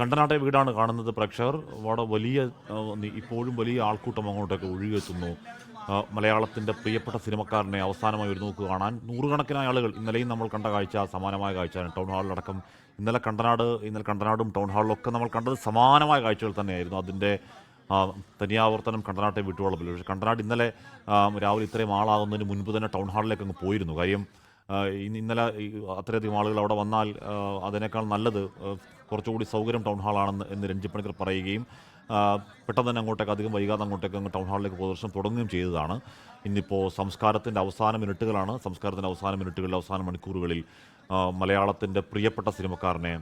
കണ്ടനാട്ടെ വീടാണ് കാണുന്നത്. പ്രേക്ഷകർ അവിടെ വലിയ ഇപ്പോഴും വലിയ ആൾക്കൂട്ടം അങ്ങോട്ടൊക്കെ ഒഴുകിയെത്തുന്നു. മലയാളത്തിന്റെ പ്രിയപ്പെട്ട സിനിമക്കാരനെ അവസാനമായി ഒരു നോക്ക് കാണാൻ നൂറുകണക്കിനായ ആളുകൾ ഇന്നലെയും നമ്മൾ കണ്ട കാഴ്ച സമാനമായ കാഴ്ചയാണ്. ടൗൺ ഹാളിലടക്കം ഇന്നലെ കണ്ടനാട് ഇന്നലെ കണ്ടനാടും ടൗൺ ഹാളിലൊക്കെ നമ്മൾ കണ്ടത് സമാനമായ കാഴ്ചകൾ തന്നെയായിരുന്നു. അതിന്റെ തനിയാവർത്തനം കണ്ടനാട്ടെ വിട്ടുവളപ്പിൽ. പക്ഷേ കണ്ടനാട് ഇന്നലെ രാവിലെ ഇത്രയും ആളാകുന്നതിന് മുൻപ് തന്നെ ടൗൺ ഹാളിലേക്ക് അങ്ങ് പോയിരുന്നു. കാര്യം ഇന്നലെ അത്രയധികം ആളുകൾ അവിടെ വന്നാൽ അതിനേക്കാൾ നല്ലത് കുറച്ചുകൂടി സൗകര്യം ടൗൺ ഹാളാണെന്ന് എന്ന് രഞ്ജിത് പണിക്കർ പറയുകയും പെട്ടെന്ന് തന്നെ അങ്ങോട്ടേക്ക് അധികം വൈകാതെ അങ്ങോട്ടേക്ക് അങ്ങ് ടൗൺ ഹാളിലേക്ക് പ്രദർശനം തുടങ്ങുകയും ചെയ്തതാണ്. ഇന്നിപ്പോൾ സംസ്കാരത്തിന്റെ അവസാന മിനിറ്റുകളാണ്. സംസ്കാരത്തിന്റെ അവസാന മിനിറ്റുകളിൽ അവസാന മണിക്കൂറുകളിൽ മലയാളത്തിന്റെ പ്രിയപ്പെട്ട സിനിമക്കാരനെ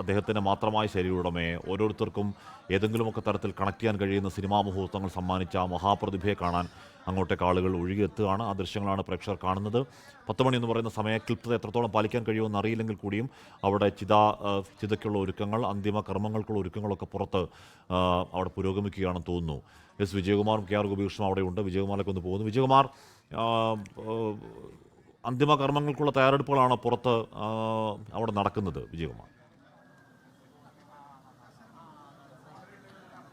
അദ്ദേഹത്തിന്റെ മാത്രമായ ശരീരമുടമയെ ഓരോരുത്തർക്കും ഏതെങ്കിലുമൊക്കെ തരത്തിൽ കണക്ട് ചെയ്യാൻ കഴിയുന്ന സിനിമാ മുഹൂർത്തങ്ങൾ സമ്മാനിച്ച മഹാപ്രതിഭയെ കാണാൻ അങ്ങോട്ടേക്ക് ആളുകൾ ഒഴുകിയെത്തുകയാണ് ആ ദൃശ്യങ്ങളാണ് പ്രേക്ഷകർ കാണുന്നത്. പത്ത് മണി എന്ന് പറയുന്ന സമയ ക്ലിപ്തത എത്രത്തോളം പാലിക്കാൻ കഴിയുമെന്ന് അറിയില്ലെങ്കിൽ കൂടിയും അവിടെ ചിത ചിതയ്ക്കുള്ള ഒരുക്കങ്ങൾ അന്തിമ കർമ്മങ്ങൾക്കുള്ള ഒരുക്കങ്ങളൊക്കെ പുറത്ത് അവിടെ പുരോഗമിക്കുകയാണെന്ന് തോന്നുന്നു. എസ് വിജയകുമാറും കെ ആർ ഗോപികൃഷ്ണനും അവിടെയുണ്ട്. വിജയകുമാറിലേക്ക് ഒന്ന് പോകുന്നു. വിജയകുമാർ അന്തിമ കർമ്മങ്ങൾക്കുള്ള തയ്യാറെടുപ്പുകളാണ് പുറത്ത് അവിടെ നടക്കുന്നത് വിജയകുമാർ?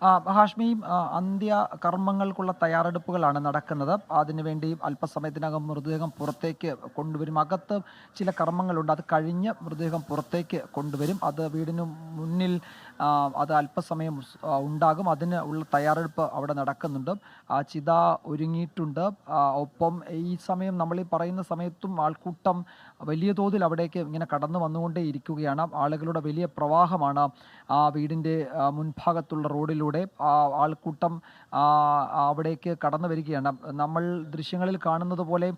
ആ, ഹാഷ്മി ആ, അന്ത്യ കർമ്മങ്ങൾക്കുള്ള തയ്യാറെടുപ്പുകളാണ് നടക്കുന്നത്. അതിനുവേണ്ടി അല്പസമയത്തിനകം മൃതദേഹം പുറത്തേക്ക് കൊണ്ടുവരും. അകത്ത് ചില കർമ്മങ്ങളുണ്ട്. അത് കഴിഞ്ഞ് മൃതദേഹം പുറത്തേക്ക് കൊണ്ടുവരും. അത് വീടിനു മുന്നിൽ അത് അല്പസമയം ഉണ്ടാകും. അതിന് ഉള്ള തയ്യാറെടുപ്പ് അവിടെ നടക്കുന്നുണ്ട്. ആ ചിത ഒരുങ്ങിയിട്ടുണ്ട്. ഒപ്പം ഈ സമയം നമ്മൾ ഈ പറയുന്ന സമയത്തും ആൾക്കൂട്ടം വലിയ തോതിൽ അവിടേക്ക് ഇങ്ങനെ കടന്നു വന്നുകൊണ്ടേ ഇരിക്കുകയാണ്. ആളുകളുടെ വലിയ പ്രവാഹമാണ് ആ വീടിന്റെ മുൻഭാഗത്തുള്ള റോഡിലൂടെ ആൾക്കൂട്ടം അവിടേക്ക് കടന്നു വരികയാണ്. നമ്മൾ ദൃശ്യങ്ങളിൽ കാണുന്നത് പോലെ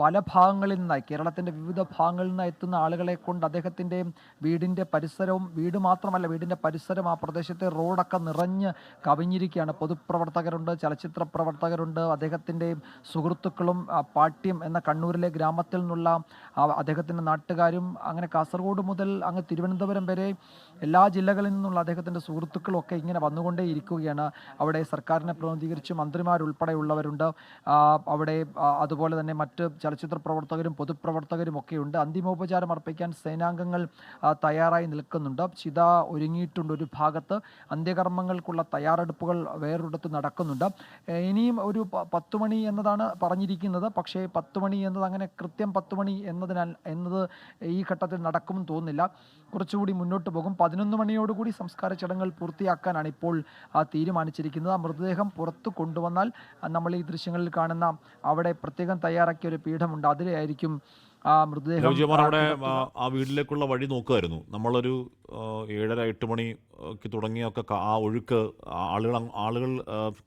പല ഭാഗങ്ങളിൽ നിന്നായി കേരളത്തിന്റെ വിവിധ ഭാഗങ്ങളിൽ നിന്ന് എത്തുന്ന ആളുകളെ കൊണ്ട് അദ്ദേഹത്തിന്റെ വീടിന്റെ പരിസരവും വീട് മാത്രമല്ല വീടിന്റെ പരിസരം ആ പ്രദേശത്തെ റോഡൊക്കെ നിറഞ്ഞ് കവിഞ്ഞിരിക്കുകയാണ്. പൊതുപ്രവർത്തകരുണ്ട് ചലച്ചിത്ര പ്രവർത്തകരുണ്ട് അദ്ദേഹത്തിന്റെയും സുഹൃത്തുക്കളും പാട്യം എന്ന കണ്ണൂരിലെ ഗ്രാമത്തിൽ നിന്നുള്ള അദ്ദേഹത്തിന്റെ നാട്ടുകാരും അങ്ങനെ കാസർഗോഡ് മുതൽ അങ്ങ് തിരുവനന്തപുരം വരെ എല്ലാ ജില്ലകളിൽ നിന്നുള്ള അദ്ദേഹത്തിന്റെ സുഹൃത്തുക്കളും ഒക്കെ ഇങ്ങനെ വന്നുകൊണ്ടേ ഇരിക്കുകയാണ്. അവിടെ സർക്കാരിനെ പ്രതിനിധീകരിച്ച് മന്ത്രിമാരുൾപ്പെടെയുള്ളവരുണ്ട്. അവിടെ അതുപോലെ തന്നെ മറ്റ് ചലച്ചിത്ര പ്രവർത്തകരും പൊതുപ്രവർത്തകരും ഒക്കെയുണ്ട്. അന്തിമോപചാരം അർപ്പിക്കാൻ സേനാംഗങ്ങൾ തയ്യാറായി നിൽക്കുന്നുണ്ട്. ചിത ഒരുങ്ങിയിട്ടുണ്ട് ഒരു ഭാഗത്ത് അന്ത്യകർമ്മങ്ങൾക്കുള്ള തയ്യാറെടുപ്പുകൾ വേറൊരിടത്ത് നടക്കുന്നുണ്ട്. ഇനിയും ഒരു പത്ത് മണി എന്നതാണ് പറഞ്ഞിരിക്കുന്നത്. പക്ഷേ പത്ത് മണി എന്നത് അങ്ങനെ കൃത്യം പത്ത് മണി എന്നതിനാൽ എന്നത് ഈ ഘട്ടത്തിൽ നടക്കുമെന്ന് തോന്നുന്നില്ല. കുറച്ചുകൂടി മുന്നോട്ട് പോകും. പതിനൊന്ന് മണിയോടുകൂടി സംസ്കാര ചടങ്ങുകൾ പൂർത്തിയാക്കാനാണ് ഇപ്പോൾ തീരുമാനിച്ചിരിക്കുന്നത്. മൃതദേഹം പുറത്തു കൊണ്ടുവന്നാൽ നമ്മൾ ഈ ദൃശ്യങ്ങളിൽ കാണുന്ന അവിടെ പ്രത്യേകം തയ്യാറാക്കിയ ഒരു പീഠമുണ്ട്. അതിലായിരിക്കും ആ മൃതദേഹം അവിടെ ആ, വീട്ടിലേക്കുള്ള വഴി നോക്കുമായിരുന്നു നമ്മളൊരു ഏഴര എട്ട് മണിക്ക് തുടങ്ങിയൊക്കെ ആ ഒഴുക്ക് ആളുകൾ ആളുകൾ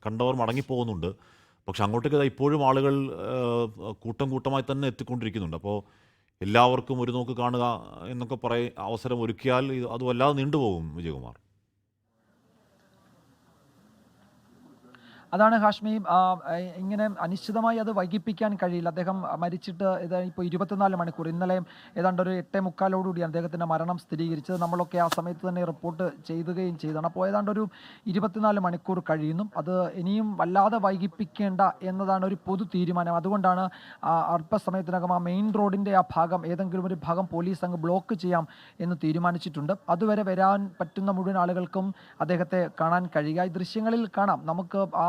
കണ്ടവർ മടങ്ങിപ്പോകുന്നുണ്ട്. പക്ഷെ അങ്ങോട്ടേക്ക് ഇപ്പോഴും ആളുകൾ കൂട്ടം കൂട്ടമായി തന്നെ എത്തിക്കൊണ്ടിരിക്കുന്നുണ്ട്. അപ്പോൾ എല്ലാവർക്കും ഒരു നോക്ക് കാണുക എന്നൊക്കെ പറയ അവസരം ഒരുക്കിയാൽ അത് വല്ലാതെ നീണ്ടുപോകും വിജയകുമാർ. അതാണ് ഹാഷ്മി ഇങ്ങനെ അനിശ്ചിതമായി അത് വൈകിപ്പിക്കാൻ കഴിയില്ല. അദ്ദേഹം മരിച്ചിട്ട് ഇത് ഇപ്പോൾ ഇരുപത്തിനാല് മണിക്കൂർ. ഇന്നലെയും ഏതാണ്ട് ഒരു എട്ടേ മുക്കാലോടുകൂടി അദ്ദേഹത്തിന്റെ മരണം സ്ഥിരീകരിച്ചത്. നമ്മളൊക്കെ ആ സമയത്ത് തന്നെ റിപ്പോർട്ട് ചെയ്യുകയും ചെയ്തതാണ് അപ്പോൾ ഏതാണ്ട് ഒരു ഇരുപത്തിനാല് മണിക്കൂർ കഴിയുന്നു. അത് ഇനിയും വല്ലാതെ വൈകിപ്പിക്കേണ്ട എന്നതാണ് ഒരു പൊതു തീരുമാനം. അതുകൊണ്ടാണ് അല്പസമയത്തിനകം ആ മെയിൻ റോഡിന്റെ ആ ഭാഗം ഏതെങ്കിലും ഒരു ഭാഗം പോലീസ് അങ്ങ് ബ്ലോക്ക് ചെയ്യാം എന്ന് തീരുമാനിച്ചിട്ടുണ്ട്. അതുവരെ വരാൻ പറ്റുന്ന മുഴുവൻ ആളുകൾക്കും അദ്ദേഹത്തെ കാണാൻ കഴിയുക. ഈ ദൃശ്യങ്ങളിൽ കാണാം. നമുക്ക് ആ